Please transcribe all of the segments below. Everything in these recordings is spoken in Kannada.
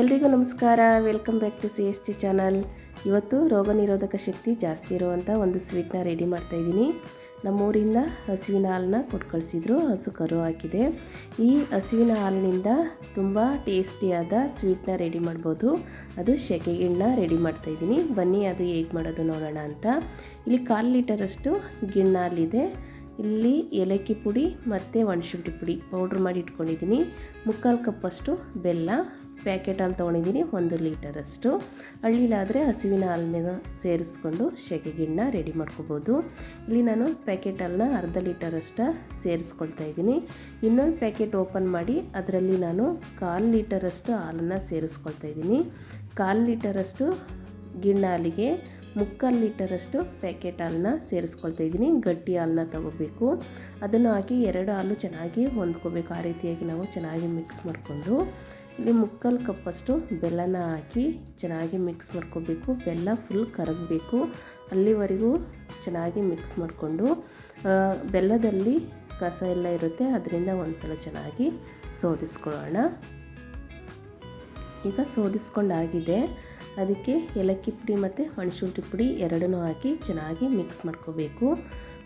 ಎಲ್ರಿಗೂ ನಮಸ್ಕಾರ. Welcome back to C S T channel ಇವತ್ತು ರೋಗ ನಿರೋಧಕ ಶಕ್ತಿ ಜಾಸ್ತಿ ಇರುವಂಥ ಒಂದು ಸ್ವೀಟ್ನ ರೆಡಿ ಮಾಡ್ತಾಯಿದ್ದೀನಿ ನಮ್ಮೂರಿಂದ ಹಸುವಿನ ಹಾಲನ್ನ ಕೊಟ್ಟು ಕಳಿಸಿದ್ರು ಹಸು ಕರು ಹಾಕಿದೆ. ಈ ಹಸುವಿನ ಹಾಲಿನಿಂದ ತುಂಬ ಟೇಸ್ಟಿಯಾದ ಸ್ವೀಟ್ನ ರೆಡಿ ಮಾಡ್ಬೋದು. ಅದು ಸೆಕೆಗಿಣ್ಣ ರೆಡಿ ಮಾಡ್ತಾಯಿದ್ದೀನಿ ಬನ್ನಿ, ಅದು ಹೇಗೆ ಮಾಡೋದು ನೋಡೋಣ ಅಂತ. ಇಲ್ಲಿ ಕಾಲು ಲೀಟರಷ್ಟು ಗಿಣ್ಣ ಹಾಲಿದೆ. ಇಲ್ಲಿ ಏಲಕ್ಕಿ ಪುಡಿ ಮತ್ತು ಒಣಶುಂಠಿ ಪುಡಿ ಪೌಡ್ರ್ ಮಾಡಿ ಇಟ್ಕೊಂಡಿದ್ದೀನಿ. ಮುಕ್ಕಾಲು ಕಪ್ಪಷ್ಟು ಬೆಲ್ಲ ಪ್ಯಾಕೆಟ್ ಹಾಲು ತೊಗೊಂಡಿದ್ದೀನಿ ಒಂದು ಲೀಟರಷ್ಟು. ಹಳ್ಳಿಲಾದರೆ ಹಸುವಿನ ಹಾಲನ್ನ ಸೇರಿಸ್ಕೊಂಡು ಗಿಣ್ಣ ರೆಡಿ ಮಾಡ್ಕೋಬೋದು. ಇಲ್ಲಿ ನಾನು ಪ್ಯಾಕೆಟ್ ಹಾಲನ್ನ ಅರ್ಧ ಲೀಟರಷ್ಟು ಸೇರಿಸ್ಕೊಳ್ತಾ ಇದ್ದೀನಿ. ಇನ್ನೊಂದು ಪ್ಯಾಕೆಟ್ ಓಪನ್ ಮಾಡಿ ಅದರಲ್ಲಿ ನಾನು ಕಾಲು ಲೀಟರಷ್ಟು ಹಾಲನ್ನು ಸೇರಿಸ್ಕೊಳ್ತಾ ಇದ್ದೀನಿ. ಕಾಲು ಲೀಟರಷ್ಟು ಗಿಣ್ಣ ಹಾಲಿಗೆ ಮುಕ್ಕಾಲು ಲೀಟರಷ್ಟು ಪ್ಯಾಕೆಟ್ ಹಾಲನ್ನ ಸೇರಿಸ್ಕೊಳ್ತಾ ಇದ್ದೀನಿ. ಗಟ್ಟಿ ಹಾಲನ್ನ ತಗೋಬೇಕು. ಅದನ್ನು ಹಾಕಿ ಎರಡು ಹಾಲು ಚೆನ್ನಾಗಿ ಹೊಂದ್ಕೋಬೇಕು. ಆ ರೀತಿಯಾಗಿ ನಾವು ಚೆನ್ನಾಗಿ ಮಿಕ್ಸ್ ಮಾಡಿಕೊಂಡು. ಇಲ್ಲಿ ಮುಕ್ಕಾಲು ಕಪ್ಪಷ್ಟು ಬೆಲ್ಲನ ಹಾಕಿ ಚೆನ್ನಾಗಿ ಮಿಕ್ಸ್ ಮಾಡ್ಕೋಬೇಕು. ಬೆಲ್ಲ ಫುಲ್ ಕರಗಬೇಕು. ಅಲ್ಲಿವರೆಗೂ ಚೆನ್ನಾಗಿ ಮಿಕ್ಸ್ ಮಾಡಿಕೊಂಡು ಬೆಲ್ಲದಲ್ಲಿ ಕಸ ಎಲ್ಲ ಇರುತ್ತೆ. ಅದರಿಂದ ಒಂದು ಸಲ ಚೆನ್ನಾಗಿ ಸೋದಿಸ್ಕೊಳ್ಳೋಣ. ಈಗ ಸೋದಿಸ್ಕೊಂಡಾಗಿದೆ. ಅದಕ್ಕೆ ಏಲಕ್ಕಿ ಪುಡಿ ಮತ್ತು ಒಣಶುಂಠಿ ಪುಡಿ ಎರಡನ್ನೂ ಹಾಕಿ ಚೆನ್ನಾಗಿ ಮಿಕ್ಸ್ ಮಾಡ್ಕೋಬೇಕು.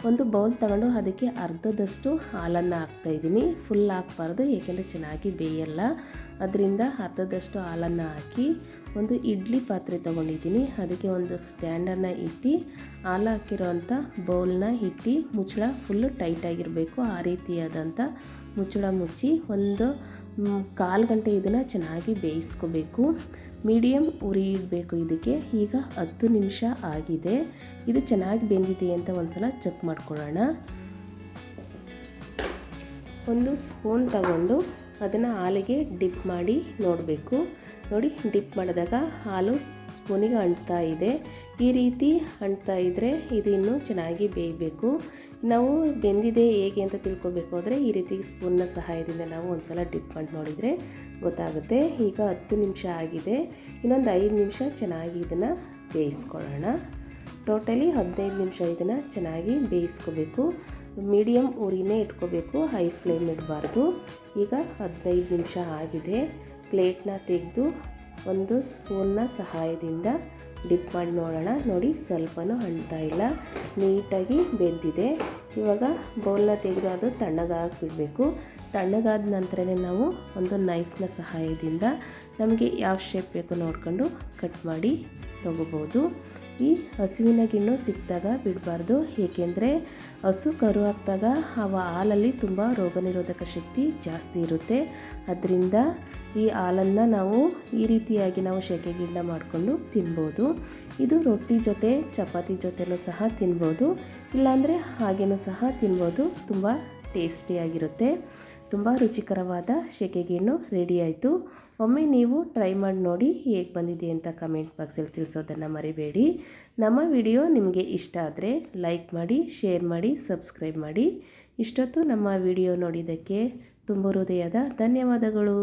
ಒಂದು ಬೌಲ್ ತಗೊಂಡು ಅದಕ್ಕೆ ಅರ್ಧದಷ್ಟು ಹಾಲನ್ನು ಹಾಕ್ತಾಯಿದ್ದೀನಿ ಫುಲ್ ಹಾಕ್ಬಾರ್ದು, ಏಕೆಂದರೆ ಚೆನ್ನಾಗಿ ಬೇಯಲ್ಲ. ಅದರಿಂದ ಅರ್ಧದಷ್ಟು ಹಾಲನ್ನು ಹಾಕಿ ಒಂದು ಇಡ್ಲಿ ಪಾತ್ರೆ ತೊಗೊಂಡಿದ್ದೀನಿ. ಅದಕ್ಕೆ ಒಂದು ಸ್ಟ್ಯಾಂಡನ್ನು ಇಟ್ಟು ಹಾಲು ಹಾಕಿರೋವಂಥ ಬೌಲ್ನ ಇಟ್ಟು ಮುಚ್ಚಳ ಫುಲ್ಲು ಟೈಟಾಗಿರಬೇಕು ಆ ರೀತಿಯಾದಂಥ ಮುಚ್ಚಳ ಮುಚ್ಚಿ ಒಂದು ಕಾಲು ಗಂಟೆ ಇದನ್ನು ಚೆನ್ನಾಗಿ ಬೇಯಿಸ್ಕೋಬೇಕು. ಮೀಡಿಯಮ್ ಉರಿ ಇಡಬೇಕು ಇದಕ್ಕೆ. ಈಗ ಹತ್ತು ನಿಮಿಷ ಆಗಿದೆ. ಇದು ಚೆನ್ನಾಗಿ ಬೆಂದಿದೆ ಅಂತ ಒಂದು ಸಲ ಚೆಕ್ ಮಾಡ್ಕೊಳ್ಳೋಣ. ಒಂದು ಸ್ಪೂನ್ ತಗೊಂಡು ಅದನ್ನು ಹಾಲಿಗೆ ಡಿಪ್ ಮಾಡಿ ನೋಡಬೇಕು. ನೋಡಿ, ಡಿಪ್ ಮಾಡಿದಾಗ ಹಾಲು ಸ್ಪೂನಿಗೆ ಅಂಟ್ತಾ ಇದೆ. ಈ ರೀತಿ ಅಂಟ್ತಾ ಇದ್ದರೆ ಇದು ಇನ್ನೂ ಚೆನ್ನಾಗಿ ಬೇಯಬೇಕು. ನಾವು ಬೆಂದಿದೆ ಹೇಗೆ ಅಂತ ತಿಳ್ಕೊಬೇಕು ಅಂದರೆ ಈ ರೀತಿ ಸ್ಪೂನ್ನ ಸಹಾಯದಿಂದ ನಾವು ಒಂದು ಸಲ ಡಿಪ್ ಮಾಡಿ ನೋಡಿದರೆ ಗೊತ್ತಾಗುತ್ತೆ. ಈಗ ಹತ್ತು ನಿಮಿಷ ಆಗಿದೆ. ಇನ್ನೊಂದು ಐದು ನಿಮಿಷ ಚೆನ್ನಾಗಿ ಇದನ್ನು ಬೇಯಿಸ್ಕೊಳ್ಳೋಣ. ಟೋಟಲಿ ಹದಿನೈದು ನಿಮಿಷ ಇದನ್ನು ಚೆನ್ನಾಗಿ ಬೇಯಿಸ್ಕೋಬೇಕು. ಮೀಡಿಯಮ್ ಉರಿನೇ ಇಟ್ಕೋಬೇಕು, ಹೈ ಫ್ಲೇಮ್ ಇಡಬಾರ್ದು. ಈಗ ಹದಿನೈದು ನಿಮಿಷ ಆಗಿದೆ. ಪ್ಲೇಟ್ನ ತೆಗೆದು ಒಂದು ಸ್ಪೂನ್ನ ಸಹಾಯದಿಂದ ಡಿಪ್ ಮಾಡಿ ನೋಡೋಣ. ನೋಡಿ, ಸ್ವಲ್ಪನೂ ಅಂಟ್ತಾ ಇಲ್ಲ. ನೀಟಾಗಿ ಬೆಂದಿದೆ. ಇವಾಗ ಬೌಲ್ನ ತೆಗೆದು ಅದು ತಣ್ಣಗಾಗಿಬಿಡಬೇಕು. ತಣ್ಣಗಾದ ನಂತರನೇ ನಾವು ಒಂದು ನೈಫ್ನ ಸಹಾಯದಿಂದ ನಮಗೆ ಯಾವ ಶೇಪ್ ಬೇಕು ನೋಡಿಕೊಂಡು ಕಟ್ ಮಾಡಿ ತೊಗೋಬೋದು. ಈ ಹಸುವಿನ ಗಿಣ್ಣು ಸಿಕ್ಕಿದಾಗ ಬಿಡಬಾರ್ದು. ಏಕೆಂದರೆ ಹಸು ಕರು ಹಾಕಿದಾಗ ಅವ ಹಾಲಲ್ಲಿ ತುಂಬ ರೋಗನಿರೋಧಕ ಶಕ್ತಿ ಜಾಸ್ತಿ ಇರುತ್ತೆ. ಅದರಿಂದ ಈ ಹಾಲನ್ನು ನಾವು ಈ ರೀತಿಯಾಗಿ ನಾವು ಶೆಕೆ ಗಿಣ್ಣ ಮಾಡಿಕೊಂಡು ತಿನ್ಬೋದು. ಇದು ರೊಟ್ಟಿ ಜೊತೆ, ಚಪಾತಿ ಜೊತೆನೂ ಸಹ ತಿನ್ಬೋದು. ಇಲ್ಲಾಂದರೆ ಹಾಗೇನೂ ಸಹ ತಿನ್ಬೋದು. ತುಂಬ ಟೇಸ್ಟಿಯಾಗಿರುತ್ತೆ. ತುಂಬ ರುಚಿಕರವಾದ ಶೆಕೆಗೇನು ರೆಡಿ ಆಯಿತು. ಒಮ್ಮೆ ನೀವು ಟ್ರೈ ಮಾಡಿ ನೋಡಿ ಹೇಗೆ ಬಂದಿದೆ ಅಂತ ಕಮೆಂಟ್ ಬಾಕ್ಸಲ್ಲಿ ತಿಳಿಸೋದನ್ನು ಮರಿಬೇಡಿ. ನಮ್ಮ ವಿಡಿಯೋ ನಿಮಗೆ ಇಷ್ಟ ಆದರೆ ಲೈಕ್ ಮಾಡಿ ಶೇರ್ ಮಾಡಿ ಸಬ್ಸ್ಕ್ರೈಬ್ ಮಾಡಿ. ಇಷ್ಟೊತ್ತು ನಮ್ಮ ವಿಡಿಯೋ ನೋಡಿದ್ದಕ್ಕೆ ತುಂಬ ಹೃದಯದ ಧನ್ಯವಾದಗಳು.